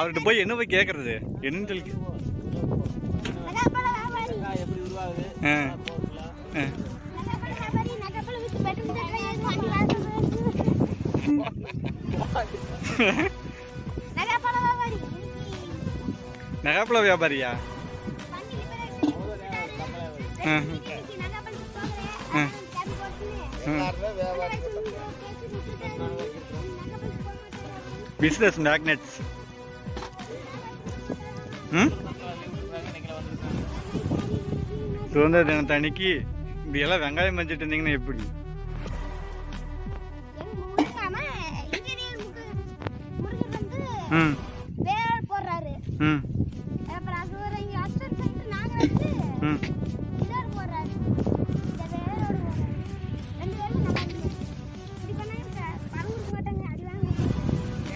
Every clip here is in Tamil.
அவர்கிட்ட போய் என்ன போய் கேட்கறது என்னன்னு சொல்லி நகைப்பழ வியாபாரியா? வண்டி ரிப்பேர் சுதந்திர தினத்து அன்னைக்கு இப்படி எல்லாம் வெங்காயம் மஞ்சிட்டு இருந்தீங்கன்னா எப்படி? ம். ம்.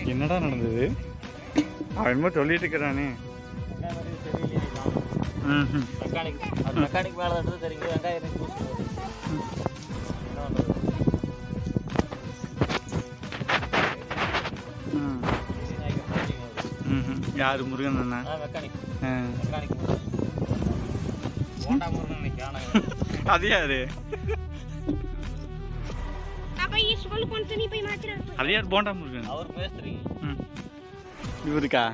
என்னடா நடந்தது? அவன் சொல்லிட்டு இருக்கிறானே. மெக்கானிக் அது மெக்கானிக் வேலை தான்? தெரியும் வெங்காயம் யார் முருகன். அண்ணா மெக்கானிக் மெக்கானிக் போண்டா முருகன் அது யாரு? அது யார்? போண்டா முருகன். அவர் பேசுறீங்க இவருக்கா?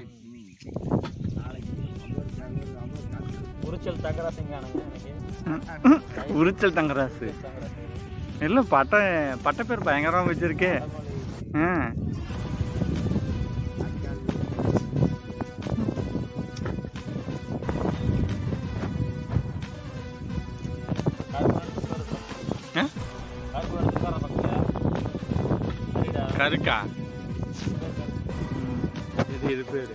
உரிச்சல் தங்கராசிங்க உரிச்சல் தங்கராசு. இல்லை பட்ட பட்ட பேர் பயங்கரமாக வச்சிருக்கே. ஆ. கருக்கா? ம். இது இது பேர்.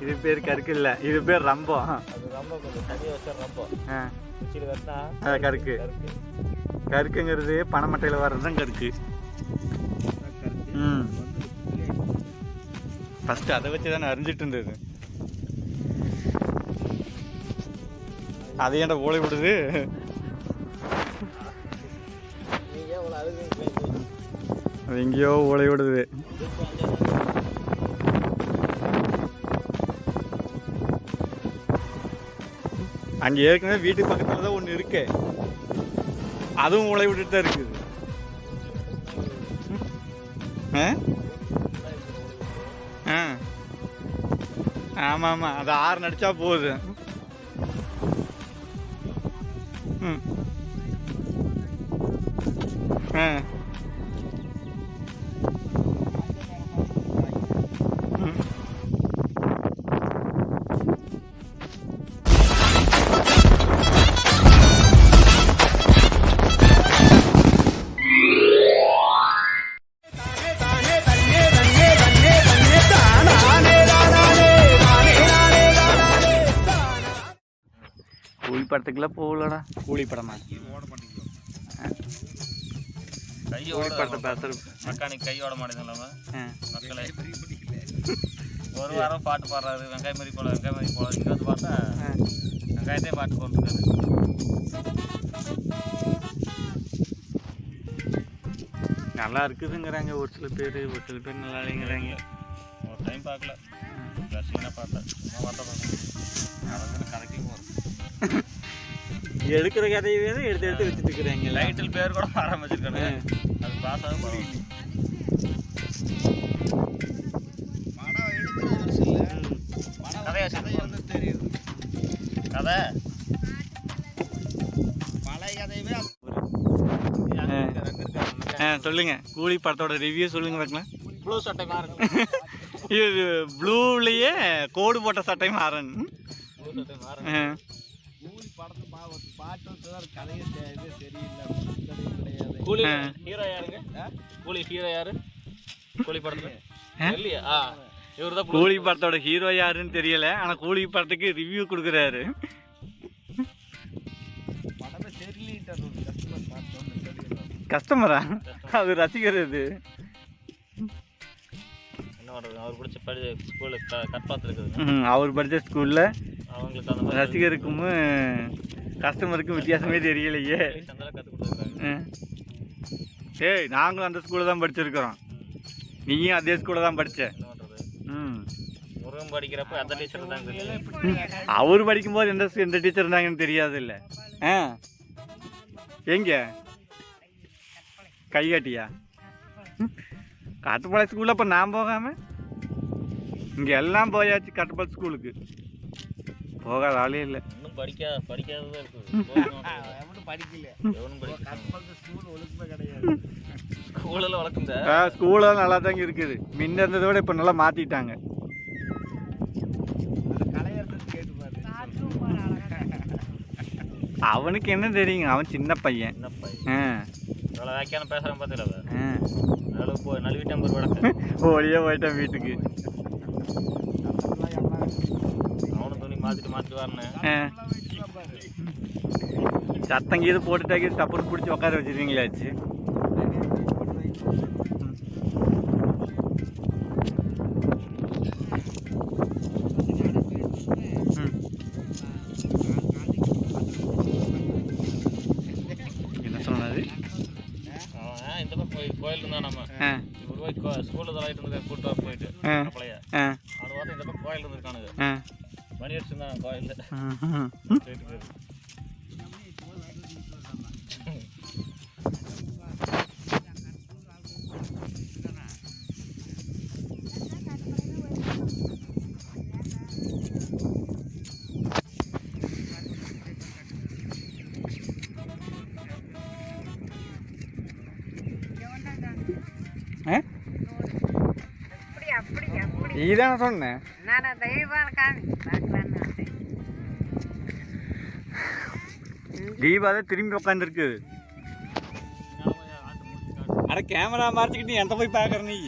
இது பேர் கருக்கு இல்லை. இது பேர் ரம்பம் ரொம்ப கொஞ்சம் தனியாக வச்சா ரொம்ப. ஆ. குச்சியில் கட்டினா அது கருக்கு. கருக்கு. கருக்குங்கிறது பனைமட்டையில் வர்றது தான் கருக்கு. ம். ஃபஸ்ட்டு அதை வச்சு தானே அறிஞ்சிட்டு இருந்தது. அதை ஏன்டா ஓலை விடுது. அது எங்கேயோ ஓலை விடுது. அங்கே ஏற்கனவே வீட்டு பக்கத்தில் தான் ஒன்று இருக்கு. அதுவும் உழை விட்டுட்டு தான் இருக்குது. ஆ? ஆ. ஆமாம் ஆமாம் அது ஆறு நடிச்சா போகுது. ம். ஆ. கூலி படத்துக்குலாம் போகலடா கூலி படமா கூலி படத்தை மெக்கானிக் கையோட மாட்டேங்குது ஆ. மக்களே. ஒரு வாரம் பாட்டு பாடுறாரு வெங்காய மாதிரி போல வெங்காய மாதிரி போல. இங்கே வந்து பார்த்தா ஆ. வெங்காயத்தையே பாட்டு போட்டுருக்காரு. நல்லா இருக்குதுங்கிறாங்க ஒரு சில பேர் ஒரு சில பேர் நல்லா இல்லைங்கிறாங்க. ஒரு டைம் பார்க்கல. பார்த்தேன் சும்மா பார்த்தா போகிறோம் எடுக்கிற கதையவே தான் எடுத்து எடுத்து வச்சுட்டு இருக்கிறாங்க டைட்டில் பேர் கூட ஆரம்பிச்சிருக்கானு அது பார்த்தாவே பரவாயில்ல கதையா சொல்லு. கதை. ஆ. சொல்லுங்க. கூலி படத்தோட ரிவ்யூ சொல்லுங்க பார்க்கலாம். ப்ளூ சட்டை மாறுங்க இது ப்ளூலேயே கோடு போட்ட சட்டை மாறன். கூலி. ஹீரோ யாருங்க? கூலி ஹீரோ யாரு? கூலி படத்துல? இல்லையா ஆ இவர் தான் கூலி படத்தோட ஹீரோ யாருன்னு தெரியல. ஆனா கூலி படத்துக்கு ரிவ்யூ கொடுக்குறாரு. கஸ்டமரா அது ரசிகர் இது. பண்ணுறது அவர் பிடிச்ச படி ஸ்கூலு கட்பாத்தில் இருக்குது ம், அவர் படித்த ஸ்கூல்ல அவங்களுக்கு அந்த ரசிகருக்கும் கஸ்டமருக்கும் வித்தியாசமே தெரியலையே. ஏய் நாங்களும் அந்த ஸ்கூலில் தான் படிச்சிருக்கிறோம். நீயும் அதே ஸ்கூலில் தான் பண்ணுறது ம். முருகன் படிக்கிறப்ப அந்த டீச்சர் தான் அவர் படிக்கும்போது எந்த எந்த டீச்சர் இருந்தாங்கன்னு தெரியாது இல்லை ஆ. எங்க? கை காட்டியா? காட்டுப்பாளைய ஸ்கூலில் அப்போ நான் போகாம? இங்கே எல்லாம் போயாச்சு காட்டுப்பாளைய ஸ்கூலுக்கு. போகாத ஆளே இல்லை. இன்னும் படிக்காத படிக்காததான் இருக்குது. படிக்கல. எவனும் படிக்க கற்பழுத்த ஸ்கூல் ஒழுக்கமே கிடையாது. ஸ்கூலில் வளர்க்குந்த ஆ ஸ்கூலெல்லாம் நல்லா தாங்க இருக்குது. முன்ன இருந்ததை விட இப்போ நல்லா மாற்றிட்டாங்க அவனுக்கு என்ன தெரியுங்க? அவன் சின்ன பையன். என்ன பையன். ஆ. இவ்வளோ வேக்கையான பேசுகிறேன் பார்த்தீங்களா ஆ. நழுவு போய் நழுவிட்டான் ஒரு வடக்கு. ஓடியே போயிட்டான் வீட்டுக்கு. அவனும் துணி மாற்றிட்டு மாற்றிட்டு வரணும் ஆ. சத்தம் கீது போட்டுட்டாக்கி டப்புன்னு பிடிச்சி உட்கார வச்சிருவீங்களாச்சு போய் கோயில் இருந்தான் நம்ம. ஒரு ரூபாய் கோ ஸ்கூலில் தலையிட்டு இருந்தேன் கூட்டு போயிட்டு பழைய. அவன் பார்த்து இந்த பக்கம் கோயில் இருந்திருக்கானுங்க. மணி அடிச்சிருந்தான் கோயிலில். நீதானே சொன்னேன். தீபா தான் திரும்பி உட்காந்துருக்கு அட கேமரா மறைச்சிக்கிட்டு எந்த போய் பார்க்குற நீ.